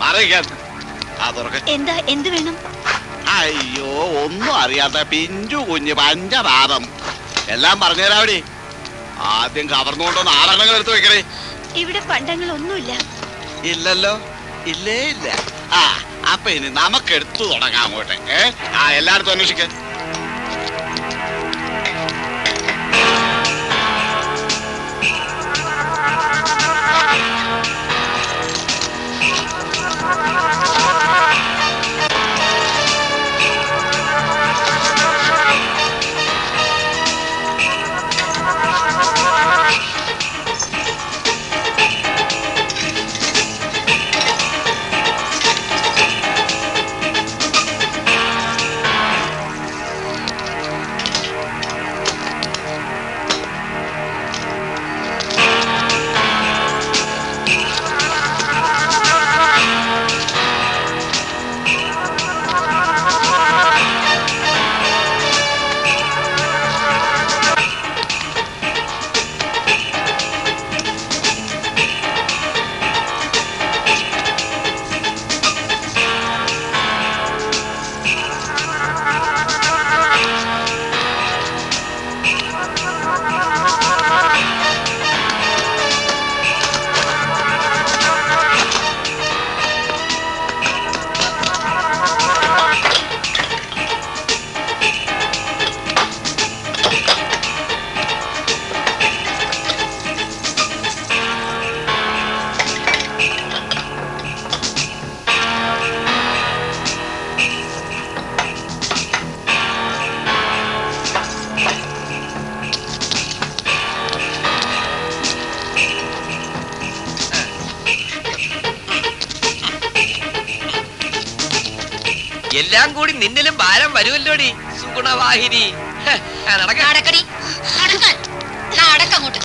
മറിയിക്കാൻ ആ തുറക്ക. എന്താ എന്ത് വേണം? അയ്യോ ഒന്നും അറിയാത്ത പിഞ്ചു കുഞ്ഞ് പഞ്ചനാദം. എല്ലാം പറഞ്ഞുതരാവിടെ ആദ്യം കവർന്നുകൊണ്ടോ നാടകങ്ങൾ എടുത്തു വെക്കണേ. ഇവിടെ പണ്ടങ്ങൾ ഒന്നുമില്ല ഇല്ലല്ലോ? ഇല്ലേ ഇല്ല. ആ അപ്പൊ ഇനി നമുക്ക് എടുത്തു തുടങ്ങാം അങ്ങോട്ടെ. ഏ? ആ എല്ലായിടത്തും അന്വേഷിക്ക. എല്ലാം കൂടി നിന്നിലും ഭാരം വരുമല്ലോടി സുഗുണവാഹിനി. നടക്കടി. നടക്കങ്ങോട്ട്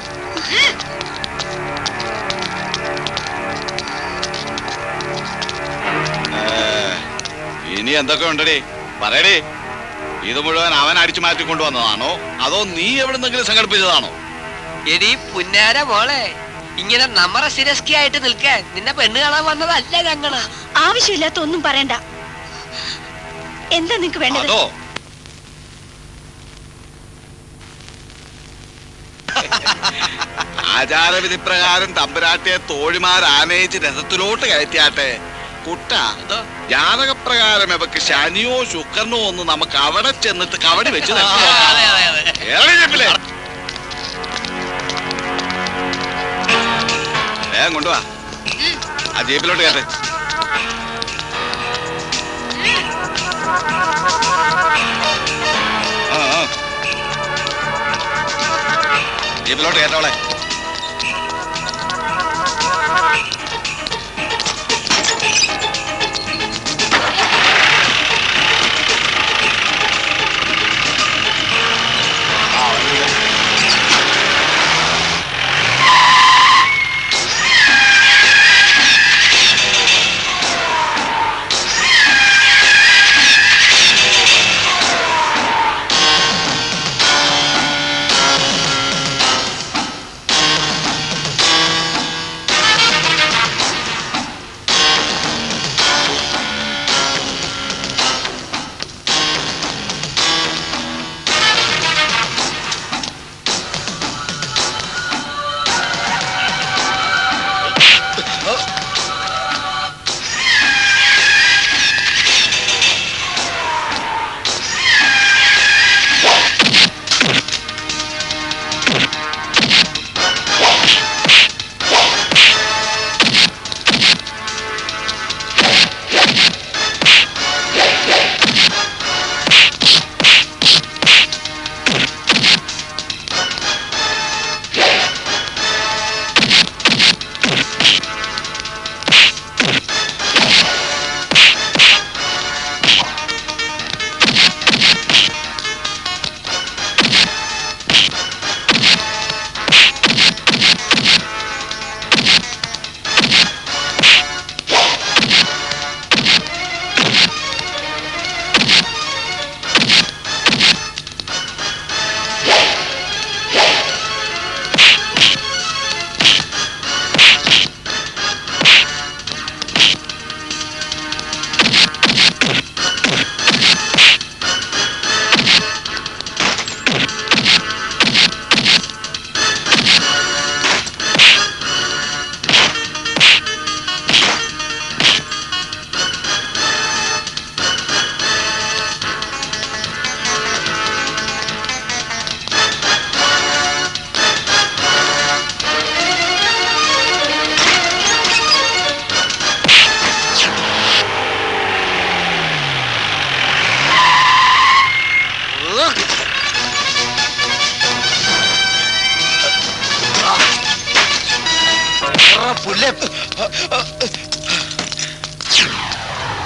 ഇനി എന്തൊക്കെ ഉണ്ടടി? പറയടി. ഇത് മുഴുവൻ അവൻ അടിച്ചു മാറ്റി കൊണ്ടുവന്നതാണോ? അതോ നീ എവിടുന്നെങ്കിലും സംഘടിപ്പിച്ചതാണോ? എടി പുന്നാര മോളെ ഇങ്ങനെ നമ്മറ ആയിട്ട് നിൽക്കാൻ നിന്നെ പെണ്ണ് കാണാൻ വന്നതല്ല ഞങ്ങൾ. ആവശ്യമില്ലാത്ത ഒന്നും പറയണ്ട. എന്താ നിങ്ങക്ക് വേണ്ടത്? അതോ. ആചാരവിധി പ്രകാരം തമ്പുരാട്ടിയെ തോഴിമാർ ആനയിച്ച് രഥത്തിലോട്ട് കയറ്റിയാട്ടെ? കുട്ട? ജാതകപ്രകാരം ഇവക്ക് ശനിയോ ശുക്രനോ ഒന്ന് നമുക്ക് അവിടെ ചെന്നിട്ട് കവടി വെച്ച്? വേഗം കൊണ്ടുവാ. ആ ജീപ്പിലോട്ട് കയറ്റേ ജീപ്പിലോട്ട് കയറ്റോളെ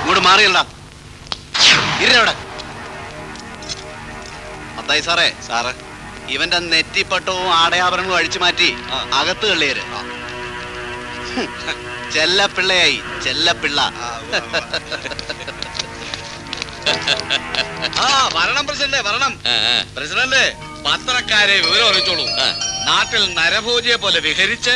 ഇങ്ങോട്ട് മാറിയല്ല ഇരുന്നവിടെ മത്തായി സാറേ സാറ് ഇവന്റെ നെറ്റിപ്പട്ടവും ആടയാഭരണവും അഴിച്ചു മാറ്റി അകത്ത് കള്ളിയര് ചെല്ലപ്പിള്ളയായി ചെല്ലപ്പിള്ള. ആ വരണം പ്രസിഡന്റ് വരണം. പ്രസിഡന്റ് പത്രക്കാരെ വിവരം അറിയിച്ചോളൂ. നാട്ടിൽ നരഭോജിയെ പോലെ വിഹരിച്ച്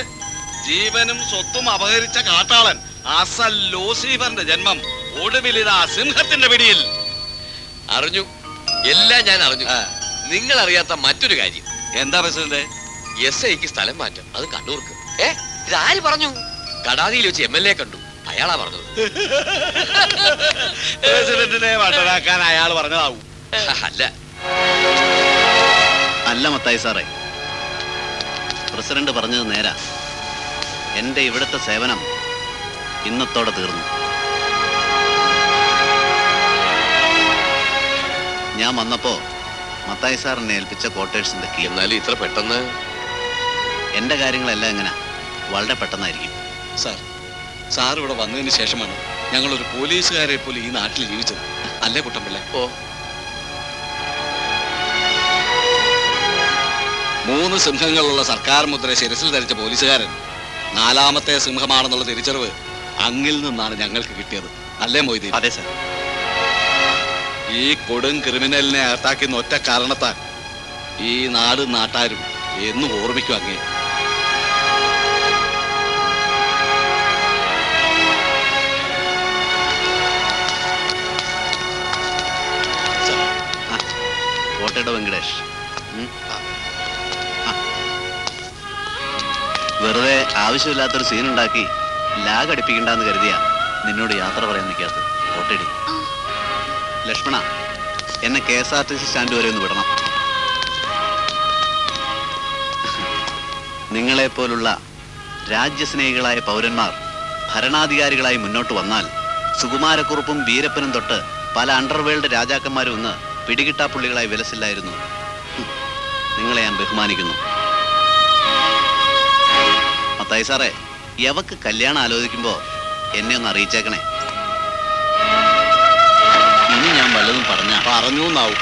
ജീവനും സ്വത്തും അപഹരിച്ച കാട്ടാളൻ അസൽ ലൂസിഫറിന്റെ ജന്മം. ഒടുവിലിതാ സിംഹത്തിന്റെ പിടിയിൽ. അറിഞ്ഞു. എല്ലാം ഞാൻ അറിഞ്ഞു. നിങ്ങൾ അറിയാത്ത മറ്റൊരു കാര്യം. എന്താ പ്രസിഡന്റ്? എസ് ഐക്ക് സ്ഥലം മാറ്റം. അത് കണ്ണൂർക്ക്. ഏ? ഇതാര് പറഞ്ഞു? കടാതിയിൽ വെച്ച് എം എൽ എ കണ്ടു. അയാളാ പറഞ്ഞത്. പ്രസിഡന്റിനെ വട്ടനാക്കാൻ അയാൾ പറഞ്ഞതാവും. അല്ല. അല്ല മത്തായി സാറേ. പ്രസിഡന്റ് പറഞ്ഞത് നേരാ. എന്റെ ഇവിടുത്തെ സേവനം ഇന്നത്തോടെ തീർന്നു. ഞാൻ വന്നപ്പോ മത്തായി സാറിനെ ഏൽപ്പിച്ച ക്വാർട്ടേഴ്സിന്റെ കീ എന്നാലും ഇത്ര പെട്ടെന്ന്? എന്റെ കാര്യങ്ങളെല്ലാം എങ്ങനെ? വളരെ പെട്ടെന്നായിരിക്കും. സാർ സാർ ഇവിടെ വന്നതിന് ശേഷമാണ് ഞങ്ങൾ ഒരു പോലീസുകാരെ പോലെ ഈ നാട്ടിൽ ജീവിച്ചത്. അല്ലേ കുട്ടമ്പിള്ള? ഓ. മൂന്ന് സിംഹങ്ങളുള്ള സർക്കാർ മുദ്ര ശിരസിൽ ധരിച്ച പോലീസുകാരൻ നാലാമത്തെ സിംഹമാണെന്നുള്ള തിരിച്ചറിവ് അങ്ങിൽ നിന്നാണ് ഞങ്ങൾക്ക് കിട്ടിയത്. അല്ലേ മൊയ്തീൻ? അതെ സാർ. ഈ കൊടും ക്രിമിനലിനെ അകത്താക്കുന്ന ഒറ്റ കാരണത്താൽ ഈ നാട് നാട്ടാരും എന്നും ഓർമ്മിക്കും അങ്ങേ. കോട്ടയുടെ വെങ്കടേഷ്. വെറുതെ ആവശ്യമില്ലാത്തൊരു സീൻ ഉണ്ടാക്കി ലാഗ് അടിപ്പിക്കണ്ടെന്ന് കരുതിയാ നിന്നോട് യാത്ര പറയാൻ നിൽക്കാത്ത കോട്ടയടി ലക്ഷ്മണ എന്നെ K S R T C stand വരെ ഒന്ന് വിടണം. നിങ്ങളെപ്പോലുള്ള രാജ്യസ്നേഹികളായ പൗരന്മാർ ഭരണാധികാരികളായി മുന്നോട്ട് വന്നാൽ സുകുമാരക്കുറുപ്പും വീരപ്പനും തൊട്ട് പല അണ്ടർവേൾഡ് രാജാക്കന്മാരും ഒന്ന് പിടികിട്ടാപ്പുള്ളികളായി വിലസില്ലായിരുന്നു. നിങ്ങളെ ഞാൻ ബഹുമാനിക്കുന്നു. മത്തായി സാറേ യവക്ക് കല്യാണം ആലോചിക്കുമ്പോ എന്നെ ഒന്ന് അറിയിച്ചേക്കണേ. ഇനി ഞാൻ വല്ലതും പറഞ്ഞ പറഞ്ഞു എന്നാവും